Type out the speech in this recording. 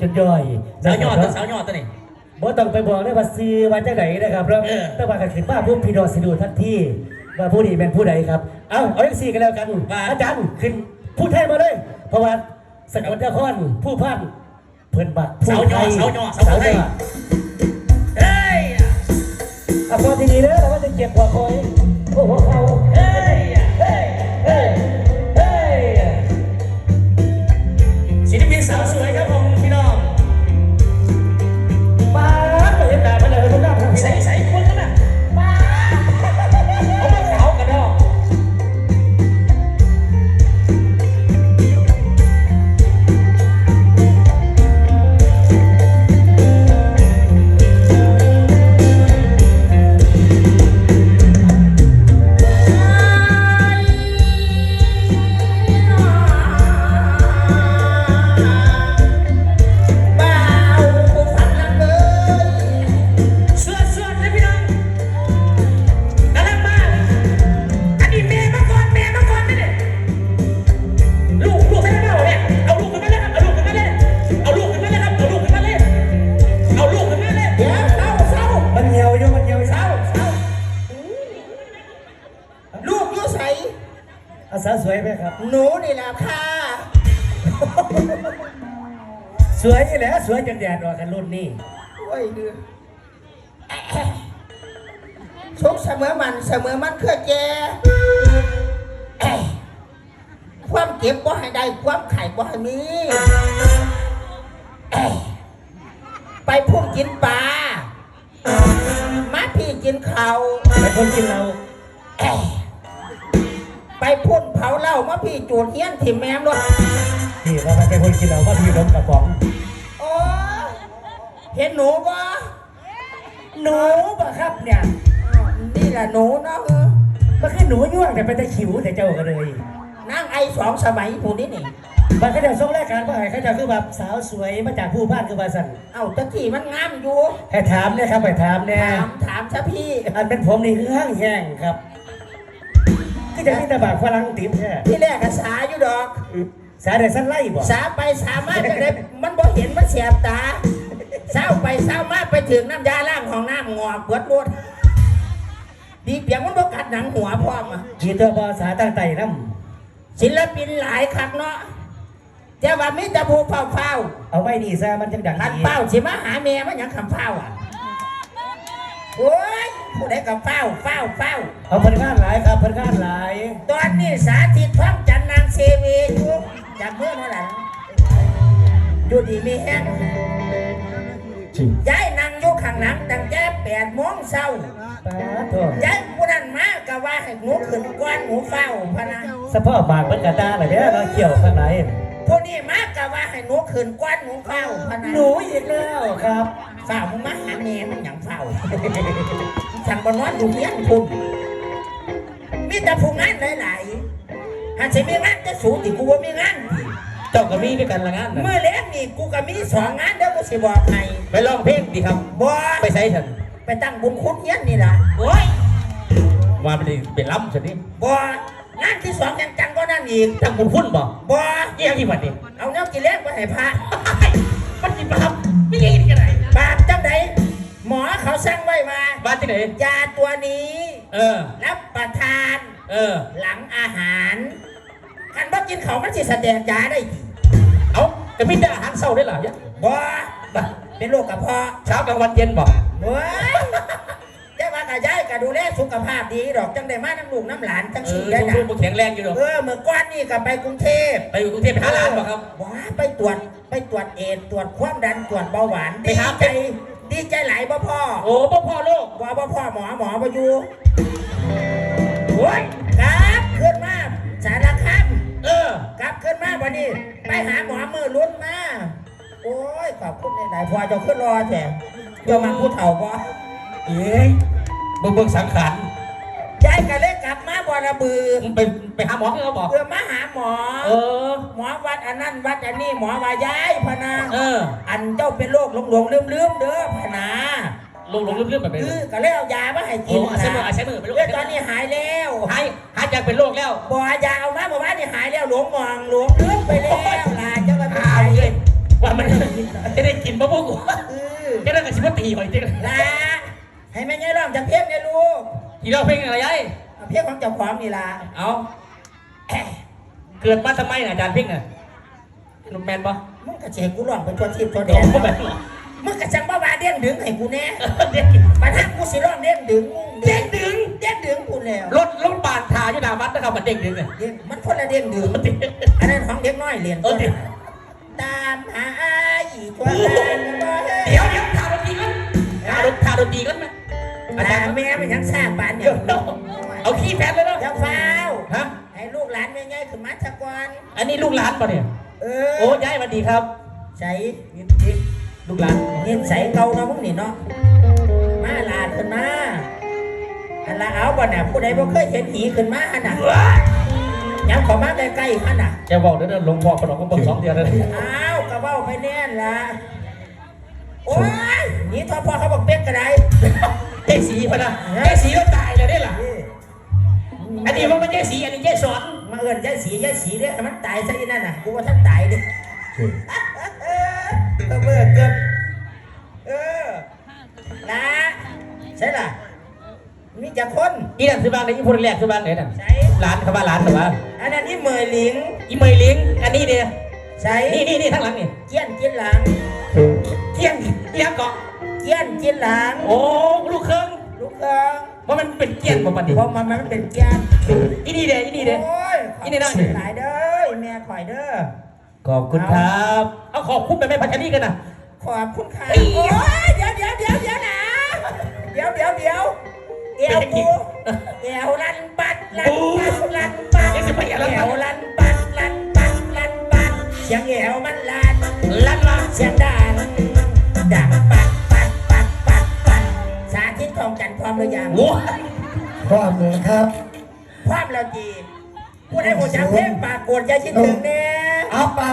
จนย่อยสาวหยอดนะตัวคสารับวหยอดตัวนี่ บ่ต้องไปบอกได้ว่าซื้อมาจากไหนนะครับแล้วเออ แต่ว่ากันขึ้นมาผู้พี่น้องสิดูทันทีว่าผู้นี้เป็นผู้ใดครับ เอาเอาอย่างสี่กันแล้วกันอาจารย์ขึ้นผู้ไทยมาเลย เพราะว่าสกลนครผู้พันเพิ่นบักผู้สาวหยไทอดยสาวหยอดสาวไทยหยอดเฮ้ยอะพอทีนี้แล้วเราก็จะเก็บหัวคอยโอ้โหเขา เฮ้ อาสาวสวยไหมครับ หนูนี่แหละค่ะ สวยนี่แหละสวยจนแดดออกกันรุ่นนี้โอ้ยเดือชกเสมอมันเสมอมันเครือแจแอะความเจ็บบ่ให้ได้ความไข่บ่ให้มีแอะไปพุ่งกินปลามาพี่กินข้าวไปคนกินเราแอะไปพุ่น เผาเหล้ามาพี่จูดเฮี้ยนถิ่มแมมด้วยที่เราไปคนกินเราว่าพี่ล้มกระป๋องโอ้ยเห็นหนูปะหนูปะครับเนี่ยนี่แหละหนูเนาะเออมันคือหนูย่วงแต่เป็นตะขิวแต่เจ้าก็เลยนั่งไอสองสมัยผู้นี้นี่มันก็จะส่งรายการว่าให้เขาจะคือแบบสาวสวยมาจากผู้บ้านคือว่าสั่นเอ้าตะกี้มันงามอยู่ให้ถามเนี่ยครับให้ถามเนี่ยถามถามซะพี่อันเป็นผมนี่คือห้างแห้งครับ ก็จะมีแตะบากฝรั่งติดแค่ที่แรกก็สาอยู่ดอก สาเดสั้นไล่บ่สาไปสามาจังไดมันบ่เห็นมันเสียบตาเศร้าไปเศร้ามาไปถึงน้ำยาล้างห้องน้ำงอกเบิดหมดดีเปียงมันบ่กัดหนังหัวพร้อมอะมีตัวภาษาตั้งไต่น้ศิลปินหลายคักเนาะแต่ว่ามีแต่ผู้เฝ้าเฝ้าำเอาไว้ดีซะมันจังดังคันดีเฝ้าสิมาหาแม่มันหยังคำเฝ้าอะ โอ้ยผู้ใดก็เฝ้าเฝ้าเฝ้าเอาพนักงานหลายครับพนักงานหลายตอนนี้สาธิตท้องจันทร์นางเซเวอยู่จับมือเท่าไหร่อยู่ดีมีแห้งจริงย้ายนางอยู่ข้างหลังตั้งแต่แปดโมงเช้าป้าโทษย้ายผู้นั้นมาก็ว่าให้หนูขึ้นก้อนหนูเฝ้าพะนะสะโพกบากมันกระตาอะไรเนี่ยเราเกี่ยวข้างในผู้นี้มาก็ว่าให้หนูขึ้นก้อนหนูเฝ้าพะนะหนูอีกแล้วครับ เฝ้ามึงมาหาแม่มันหยังเฝ้าฉันบ่นอนอยู่เฮียนพุ่นมีแต่ผู้งานหลายๆหากสิมีงานจะสูงติกูว่ามีงานเจ้าก็มีด้วยกันละงานน่ะเมื่อเล็กนี่กูก็มีสองงานเดี๋ยวกูสิบอกให้ไปร้องเพลงดีครับบ่ไปใส่ฉันไปตั้งบุญคุณเฮียนนี่ล่ะโอ้ยว่าไปเลยเป็นล้ำฉันนี่บ่งานที่สองยังจังก็นั่นอีกตั้งบุญคุณบ่บ่เยี่ยงที่วันนี้เอาเนื้อกินเล็กไปให้พระมันจิบาปไม่ยิงกันไหนบาปจังใด หมอเขาสั่งไว้ว่าบ้านที่ไหน ยาตัวนี้ เออ รับประทาน เออ หลังอาหารคันบ่กินเขาวมันสิแสดงยาได้อีกเอาแต่ไม่ได้อาหารเศร้าได้หรอยังบ่เป็นโรคกระเพาะเช้ากลางวันเย็นบ่เว้ยจะว่ากะยายก็ดูแลสุขภาพดีดอกจังได้มาน้ำลูกน้ำหลานจังเอสี่อได้ลูนะกๆแข็งแรงอยู่หรอกเออเมื่อก่อนนี่ก็ไปกรุงเทพไปอยู่กรุงเทพไปหาหลานบ่ครับว้าไปตรวจไปตรวจเอดส์ตรวจความดันตรวจเบาหวานไปดีหาใจดีใจหลายบ่พ่อ โอ้พ่อพ่อโลกว่าบ่พ่อหมอหมอบ่อยู่โอ้ยกลับขึ้นมาสารคามเออกลับขึ้นมาวันนี้ไปหาหมอมือรุ่นมาโอ้ยขอบคุณในไหนๆพอเจะขึ้นรอแถมเจ้ามาผู้เฒ่าบ่เอ้ยเบิ่งเบิ่งสังขารยายก็เลยกลับมาบ่ระบือมึงไปไปหาหมอที่เขาบอกเพื่อมาหาหมอ เออ หมอวัดอันนั้นวัดอันนี้หมอว่ายายพะนาเออ อันเจ้าเป็นโรคหลงหลงลืมลืมๆเด้อพะนา ลงลงเรื่องๆแบบนี้คือก็เลยเอายามาให้กินโอ้อาใช้มืออาใช้มือไปลูกเอ้ยตอนนี้หายแล้วหายหายจากเป็นโรคแล้วบ่ยาเอามาเมื่อวานนี่หายแล้วหลงมองหลงลืมไปแล้วล่ะเจ้าก็ไม่อ้าวใช่เอ้ยว่ามันจะได้กินบ่พวกกูเออจะได้กับชิบตีหอยจริงลาให้แม่ยายร้องจากเพลงไงลูกที่เราเพลงอะไรยัยเอาเพลงของเจ้าของนี่ล่ะเอาเกิดมาทำไมน่ะอาจารย์เพลงน่ะนุ่มแมนปะมึงกระเจกูร้องไปทั่วทิพย์ทั่วแดเดี๋ยวนผ มแบบมึงกระจังบ้าบาเด้งดึงให้กูแน่เด็กกินปัญหากูสิร้องเด้งดึงเด้งดึงเด้งดึงกูแล้วรถรถปาดทาอยู่หน้าวัดนะครับมันเด้งดึงอะเด้งมันคนละเด้งดึงอันนั้นของเด็กน้อยเรียนเออเดี๋ยวตามหาอีกว่ากันบ่เฮ้ยเดี๋ยวเดี๋ยวทาดนตรีก่อนทาดนทาดนตรีก่อนไหมอาจารย์แม่เป็นยังสร้างบ้านเนี่เดี๋ยยวเอาขี้แพนเลยเนาะเจ้าฟ้าวฮะให้ลูกหลานแม่ใหญ่ขึ้นมาสักวันอันนี้ลูกหลานปะเนี่ยเอโอ้อยายสวัสดีครับใส่นี่นี่ ลูกหลานเงินใส่เก่าเนาะมึงนี่เนาะมาลาดขึ้นมาอันละเอาบ่น่ะผู้ใดบ่เคยเห็นหีขึ้นมาอันน่ะยังขอมาใกล้ๆขันน่ะจะบอกเด้อเด้อหลวงพ่อขนมก็เบิ่งสองเดือนเลยอ้าวกระเบ้าไปแน่นละโอ้ยนี่ทอพอเขาบอกเป๊กกระไดเจ๊สีพะนะเจ๊สีก็ตายเลยได้ล่ะอันนี้มันไม่เจ๊สีอันนี้เจ๊สอนมาเอินยายสียายสีเนี่ยมันตายซะอีนั่นน่ะกูว่าท่านตายดิ เออเกือบเกือบเออนะใช่ล่ะมีจักคนอีนั่นคือบ้านไหนอีพูดแรกคือบ้านไหนนั่นใช่ร้านเขาว่าร้านแต่ว่าอันนั้นนี่เมยหลิงอีเมยเลี้ยงอันนี้เนี่ยใช่นี่นี่นี่ทั้งหลังนี่เกี้ยนกินหลังเที่ยงเที่ยงเกาะเกี้ยนกินหลังโอ้ลูกเครื่องลูกเอิงว่ามันเป็นเกี้ยนประมาณนี้เพราะมันมันเป็นเกี้ยนอีนี่เด้อีนี่เด้โอ้ยอีนี่น้อยหลายเด้อแม่ข่อยเด้อ ขอบคุณครับ เอาขอบคุณไปแม่พัชรีกันนะขอบคุณค่ะเอ้ยโอ้ยเดี๋ยวเดี๋ยวเดี๋ยวเดี๋ยวนะเดี๋ยวเดี๋ยวเดี๋ยวเอวกูเอวลันปัดลันปัดลันปัดยังจะไปอะไรเอวลันปัดลันปัดลันปัดเสียงเอวมันลันลั่นมาเสียงดังดังปัดปัดปัดปัดปัดสาธิตทองจันทร์พร้อมหรือยังโอ้พร้อมเลยครับพร้อมแล้วจีผู้ใดหัวจักเพลงปากกดใจคิดถึงเนี่ยเอาปาก